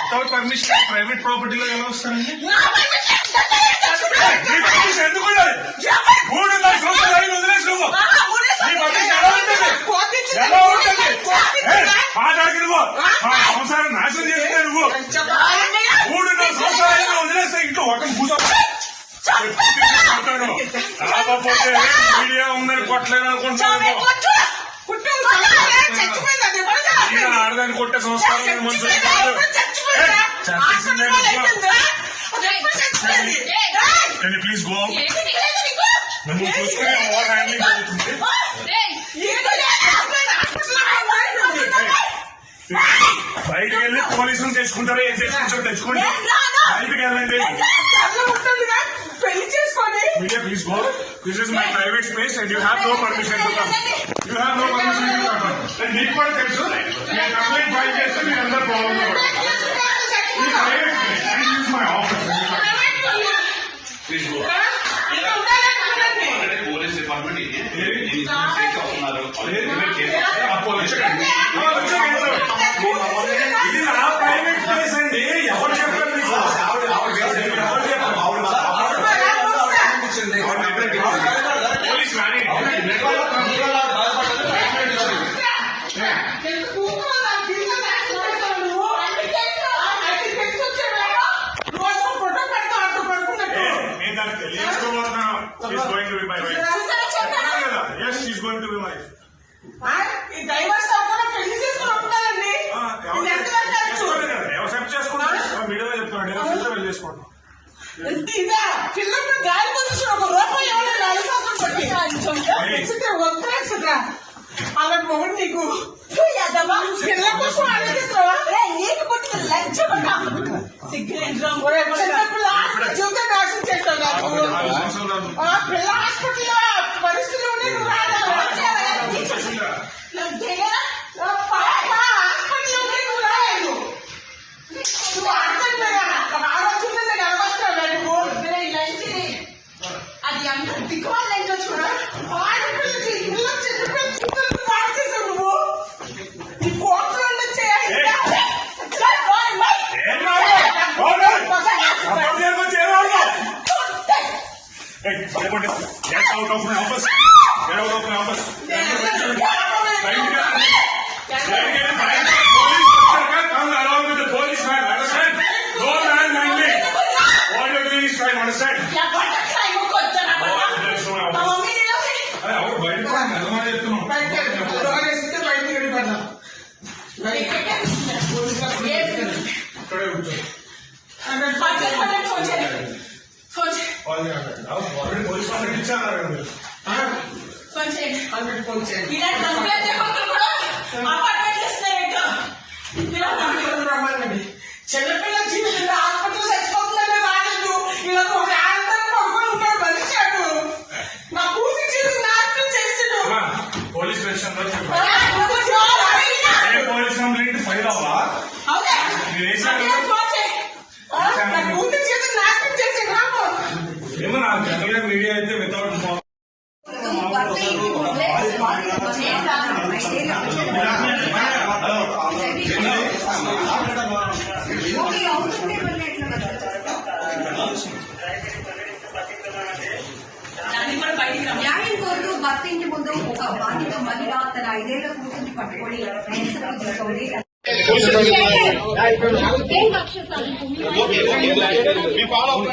Without permission private ప్రాపర్టీలో ఎలా వస్తారండి నువ్వు సంసారం నాశనం చేస్తే నువ్వు మూడు సంవత్సరాలు వదిలేస్తే ఇంట్లో ఒక కూర్చో కాకపోతే మీడియా ఉందని కొట్టలేదు అనుకుంటున్నాను ఆడదాన్ని కొట్టే సంస్కారం మనుషులు కెన్ ప్లీజ్ గో చూసుకుని ఓవర్ హ్యాండ్లింగ్ జరుగుతుంది బయటికి వెళ్ళి పోలీసులు తెచ్చుకుంటారు ఏం తెచ్చుకుంటారు తెచ్చుకోండి go this is my private space and you have no permission to come you have no permission to come and మీకు కూడా తెలుసు నేను కంప్లైంట్ ఫైల్ చేస్తే మీరు అందరూ ప్రాబ్లం ఈ private space and use my office please go అంటే police department ఇది ఇది చేసి వస్తున్నారు ఇది Yes, She's going to be my wife. Yes, she's going to be my wife. Are going to ఇదా? పిల్లప్పుడు గాలి పొజిషన్ ఒక రూపాయి ఎవరైనా అడుగుతాం వద్దా అలాంటి మొగుడు నీకు. పిల్ల కోసం ఆలోచిస్తావా నీకు పుట్టిన లజ్జ చిన్నపిల్ల జీవితం నాశనం చేస్తావు నాకు పిల్ల అది అంత దిక్కుమాలి ఏంటో చూడ ఆడపిల్ల పిల్ల చిన్నపిల్ల చిన్నపిల్ల పాడు చేసావు నువ్వు. నీ కోట్లు చేయాలి. Get out of my office. Get out of my office. Already police వాళ్ళు ఇచ్చారు మీరు. చిన్నపిల్ల జీవితంలో హాస్పిటల్ చచ్చిపోతుందనే రాలేదు ఇలా ఒక ఆనందం పడుకొని ఉంటాడు మనిషాడు నా కూతురు జీవితం నాశనం చేసాడు పోలీస్ స్టేషన్లో ఏమో నాకు జనరల్ గా మీడియా అయితే వితౌట్ న్యాయం కోరుతూ భర్త ఇంటి ముందు ఒక బాధిత మహిళ తన ఐదేళ్ల కూతుర్ని పట్టుకొని నిరసన తీసుకుంది मी पाहू